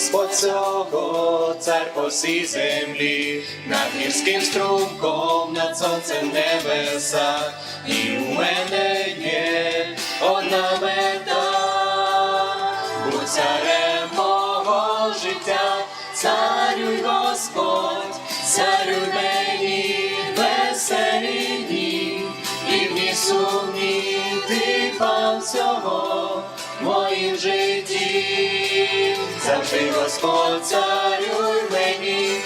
Господь цього, цар по всій землі, над гірським струмком, над сонцем небеса, і у мене є одна мета, будь царем мого життя, царюй Господь, царюй мені веселі дні, і в сумні ти пан всього моїм житті, завжди Господь царюй мені.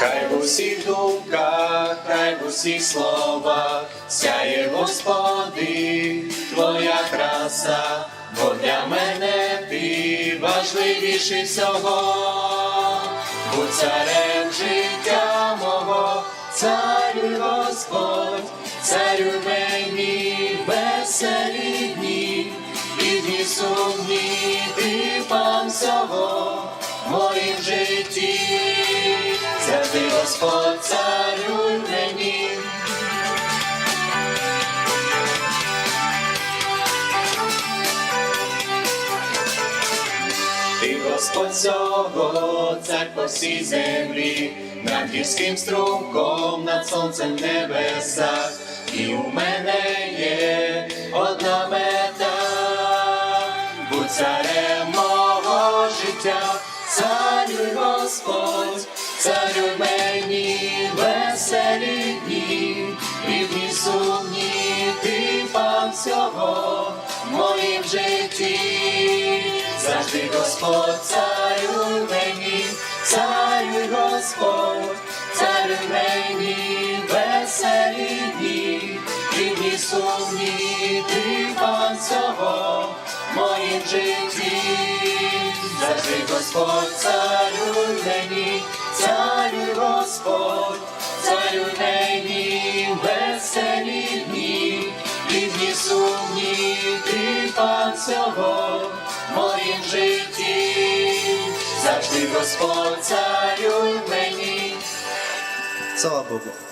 Хай в усіх думках, хай в усіх словах сяє Господи, Твоя краса, бо для мене ти важливіший всього, будь царем життя мого, царюй Господь, царю мені веселі дні, і сумні ти пан всього в моїм житті, завжди Господь царюй мені. Ти Господь всього, цар по всій землі, над гірським струмком, над сонцем небеса, у мене є одна мета, будь царем мого життя, царюй Господь, царюй мені веселі дні, і в дні сумні ти пан всього в моїм житті. Завжди Господь царюй мені, царюй Господь, всього в моїм житті, завжди Господь царюй мені, царюй Господь, царюй мені веселі дні, і в дні сумні ти пан всього в моїм житті, завжди Господь царюй мені. Слава Богу.